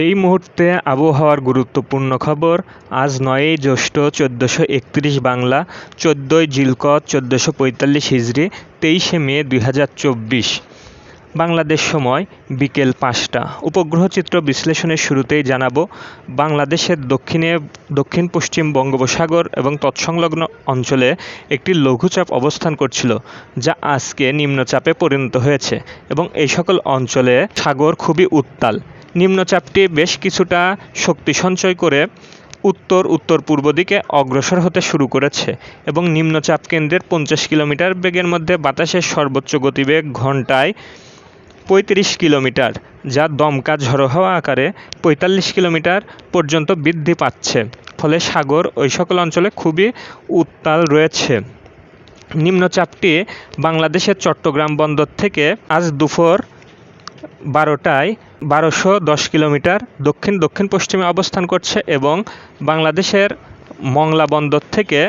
এই মুহূর্তে আবহাওয়ার গুরুত্বপূর্ণ খবর। আজ নয়ই জ্যৈষ্ঠ চোদ্দোশো একত্রিশ বাংলা, চোদ্দোই জিলকত, চোদ্দোশো পঁয়তাল্লিশ হিজড়ি তেইশে মে দুই হাজার চব্বিশ। বাংলাদেশ সময় বিকেল পাঁচটা। উপগ্রহ চিত্র বিশ্লেষণের শুরুতেই জানাব, বাংলাদেশের দক্ষিণে, দক্ষিণ পশ্চিম বঙ্গোপসাগর এবং তৎসংলগ্ন অঞ্চলে একটি লঘুচাপ অবস্থান করছিল, যা আজকে নিম্নচাপে পরিণত হয়েছে এবং এই সকল অঞ্চলে সাগর খুবই উত্তাল। নিম্নচাপটি বেশ কিছুটা শক্তি সঞ্চয় করে উত্তর উত্তর পূর্ব দিকে অগ্রসর হতে শুরু করেছে এবং নিম্নচাপ কেন্দ্রের পঞ্চাশ কিলোমিটার বেগের মধ্যে বাতাসের সর্বোচ্চ গতিবেগ ঘন্টায় পঁয়ত্রিশ কিলোমিটার, যা দমকা ঝড়ো হাওয়া আকারে পঁয়তাল্লিশ কিলোমিটার পর্যন্ত বৃদ্ধি পাচ্ছে, ফলে সাগর ওই সকল অঞ্চলে খুবই উত্তাল রয়েছে। নিম্নচাপটি বাংলাদেশের চট্টগ্রাম বন্দর থেকে আজ দুপুর বারোটায় বারোশো দশ কিলোমিটার দক্ষিণ দক্ষিণ পশ্চিমে অবস্থান করছে এবং বাংলাদেশের মংলা বন্দর থেকে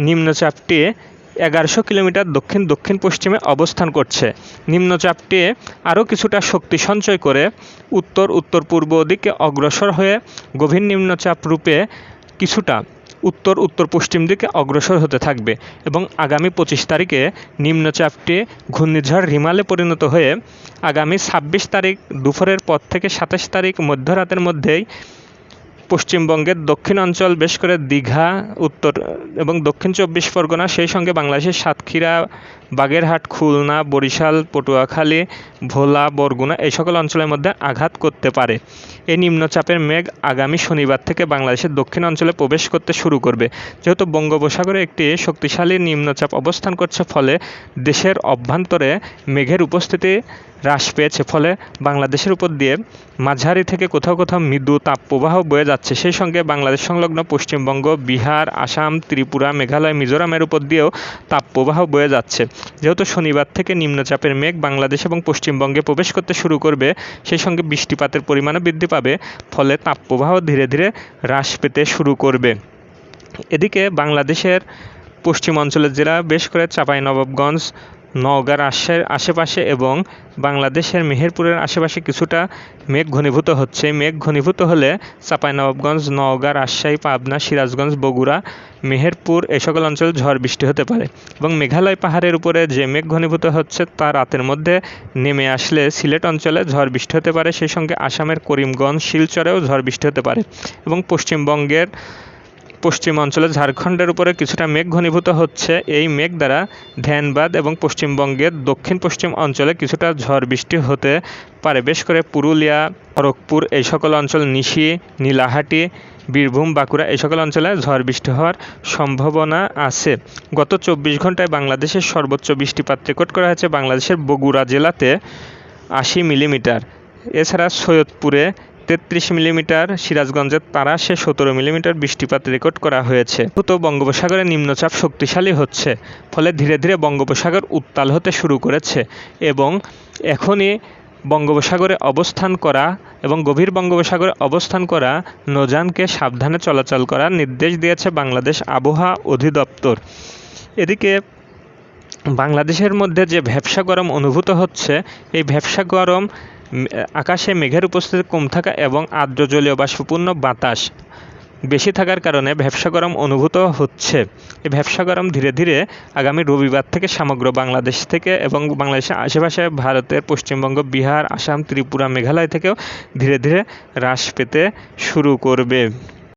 নিম্নচাপটি এগারোশো কিলোমিটার দক্ষিণ দক্ষিণ পশ্চিমে অবস্থান করছে। নিম্নচাপটি আরও কিছুটা শক্তি সঞ্চয় করে উত্তর উত্তর পূর্ব দিকে অগ্রসর হয়ে গভীর নিম্নচাপ রূপে কিছুটা উত্তর উত্তর পশ্চিম দিকে অগ্রসর হতে থাকবে এবং আগামী পঁচিশ তারিখে নিম্নচাপটি ঘূর্ণিঝড় রিমালে পরিণত হয়ে আগামী ছাব্বিশ তারিখ দুপুরের পর থেকে সাতাশ তারিখ মধ্যরাতের মধ্যেই পশ্চিমবঙ্গের দক্ষিণ অঞ্চল, বেশ করে দীঘা, উত্তর এবং দক্ষিণ চব্বিশ পরগনা, সেই সঙ্গে বাংলাদেশের সাতক্ষীরা বাগেরহাট, খুলনা, বরিশাল, পটুয়াখালী, ভোলা, বরগুনা এই সকল অঞ্চলের মধ্যে আঘাত করতে পারে। এই নিম্নচাপের মেঘ আগামী শনিবার থেকে বাংলাদেশের দক্ষিণ অঞ্চলে প্রবেশ করতে শুরু করবে। যেহেতু বঙ্গোপসাগরে একটি শক্তিশালী নিম্নচাপ অবস্থান করছে, ফলে দেশের অভ্যন্তরে মেঘের উপস্থিতি হ্রাস পেয়েছে, ফলে বাংলাদেশের উপর দিয়ে মাঝারি থেকে কোথাও কোথাও মৃদু তাপপ্রবাহ বয়ে যাচ্ছে। সেই সঙ্গে বাংলাদেশ সংলগ্ন পশ্চিমবঙ্গ, বিহার, আসাম, ত্রিপুরা, মেঘালয়, মিজোরামের উপর দিয়েও তাপপ্রবাহ বয়ে যাচ্ছে। যেহেতু শনিবার থেকে নিম্নচাপের মেঘ বাংলাদেশ এবং পশ্চিমবঙ্গে প্রবেশ করতে শুরু করবে, সেই সঙ্গে বৃষ্টিপাতের পরিমাণও বৃদ্ধি পাবে, ফলে তাপপ্রবাহ ধীরে ধীরে হ্রাস পেতে শুরু করবে। এদিকে বাংলাদেশের পশ্চিম অঞ্চলের জেলা বেশ করে চাঁপাইনবাবগঞ্জ নওগাঁর আশে আশেপাশে এবং বাংলাদেশের মেহেরপুরের আশেপাশে কিছুটা মেঘ ঘনীভূত হচ্ছে। মেঘ ঘনীভূত হলে চাঁপাইনবাবগঞ্জ নওগাঁ রাজশাহী, পাবনা, সিরাজগঞ্জ, বগুড়া, মেহেরপুর এই সকল অঞ্চলে ঝড় বৃষ্টি হতে পারে এবং মেঘালয় পাহাড়ের উপরে যে মেঘ ঘনীভূত হচ্ছে তা রাতের মধ্যে নেমে আসলে সিলেট অঞ্চলে ঝড় বৃষ্টি হতে পারে। সেই সঙ্গে আসামের করিমগঞ্জ, শিলচরেও ঝড় বৃষ্টি হতে পারে এবং পশ্চিমবঙ্গের পশ্চিম অঞ্চলে ঝাড়খণ্ডের উপরে কিছুটা মেঘ ঘনীভূত হচ্ছে। এই মেঘ দ্বারা ধ্যানবাদ এবং পশ্চিমবঙ্গের দক্ষিণ পশ্চিম অঞ্চলে কিছুটা ঝড় বৃষ্টি হতে পারে। বেশ করে পুরুলিয়া, খড়গপুর এই সকল অঞ্চল, নিশি, নীলাহাটি, বীরভূম, বাঁকুড়া এই সকল অঞ্চলে ঝড় বৃষ্টি হওয়ার সম্ভাবনা আছে। গত চব্বিশ ঘন্টায় বাংলাদেশের সর্বোচ্চ বৃষ্টিপাত রেকর্ড করা হয়েছে বাংলাদেশের বগুড়া জেলাতে আশি মিলিমিটার। এছাড়া সৈয়দপুরে তেত্রিশ মিলিমিটার সিরাজগঞ্জের তারাশে সতেরো মিলিমিটার বৃষ্টিপাত রেকর্ড করা হয়েছে। তো বঙ্গোপসাগরে নিম্নচাপ শক্তিশালী হচ্ছে, ফলে ধীরে ধীরে বঙ্গোপসাগর উত্তাল হতে শুরু করেছে এবং এখনই বঙ্গোপসাগরে অবস্থান করা এবং গভীর বঙ্গোপসাগরে অবস্থান করা নৌযানকে সাবধানে চলাচল করার নির্দেশ দিয়েছে বাংলাদেশ আবহাওয়া অধিদপ্তর। এদিকে বাংলাদেশের মধ্যে যে ভ্যাবসা গরম অনুভূত হচ্ছে, এই ভ্যাবসা গরম আকাশে মেঘের উপস্থিতি কম থাকা এবং আর্দ্র জলীয় বাষ্পপূর্ণ বাতাস বেশি থাকার কারণে ভ্যাবসা গরম অনুভূত হচ্ছে। এই ভ্যাবসা গরম ধীরে ধীরে আগামী রবিবার থেকে সমগ্র বাংলাদেশ থেকে এবং বাংলাদেশের আশেপাশে ভারতের পশ্চিমবঙ্গ, বিহার, আসাম, ত্রিপুরা, মেঘালয় থেকেও ধীরে ধীরে হ্রাস পেতে শুরু করবে।